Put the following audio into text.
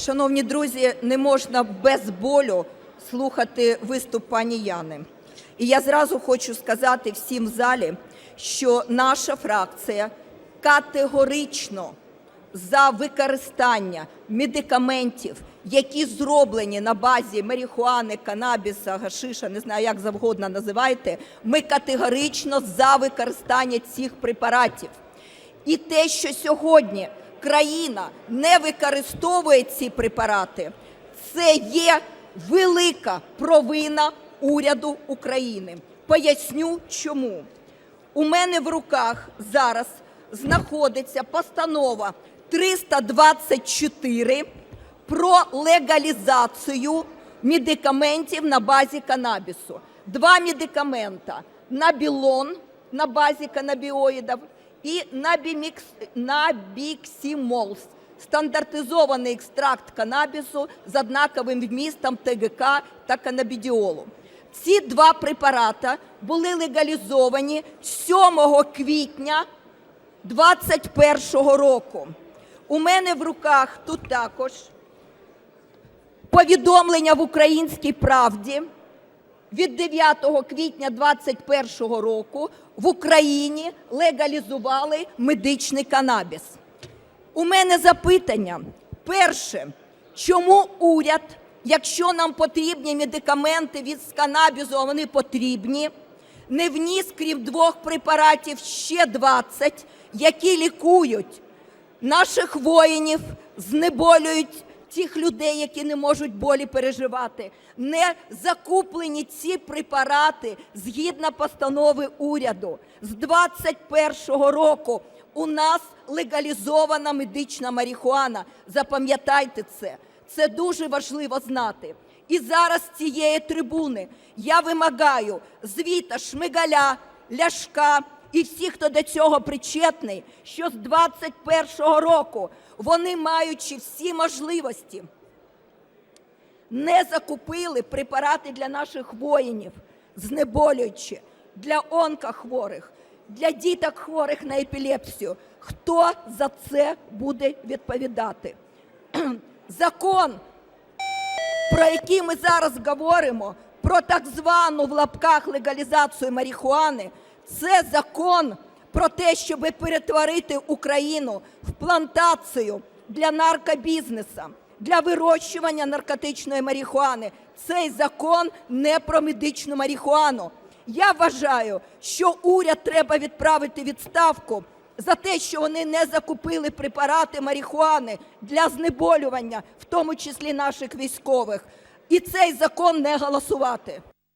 Шановні друзі, не можна без болю слухати виступ пані Яни. І я зразу хочу сказати всім в залі, що наша фракція категорично за використання медикаментів, які зроблені на базі марихуани, канабіса, гашиша, не знаю, як завгодно називайте, ми категорично за використання цих препаратів. І те, що сьогодні країна не використовує ці препарати, це є велика провина уряду України. Поясню чому. У мене в руках зараз знаходиться постанова 324 про легалізацію медикаментів на базі канабісу. Два медикамента набілон на базі канабіоїдів і набімікс, набіксімолс – стандартизований екстракт канабісу з однаковим вмістом ТГК та канабідіолу. Ці два препарати були легалізовані 7 квітня 2021 року. У мене в руках тут також повідомлення в Українській правді від 9 квітня 2021 року в Україні легалізували медичний канабіс. У мене запитання. Перше, чому уряд, якщо нам потрібні медикаменти від канабісу, а вони потрібні, не вніс, крім двох препаратів, ще 20, які лікують наших воїнів, знеболюють тих людей, які не можуть болі переживати. Не закуплені ці препарати згідно постанови уряду. З 21-го року у нас легалізована медична марихуана. Запам'ятайте це. Це дуже важливо знати. І зараз з цієї трибуни я вимагаю звіта Шмигаля, Ляшка і всіх, хто до цього причетний, що з 21-го року вони, маючи всі можливості, не закупили препарати для наших воїнів, знеболюючи, для онкохворих, для діток хворих на епілепсію. Хто за це буде відповідати? Закон, про який ми зараз говоримо, про так звану в лапках легалізацію марихуани, це закон про те, щоб перетворити Україну в плантацію для наркобізнесу, для вирощування наркотичної марихуани. Цей закон не про медичну марихуану. Я вважаю, що уряд треба відправити відставку за те, що вони не закупили препарати марихуани для знеболювання, в тому числі наших військових, і цей закон не голосувати.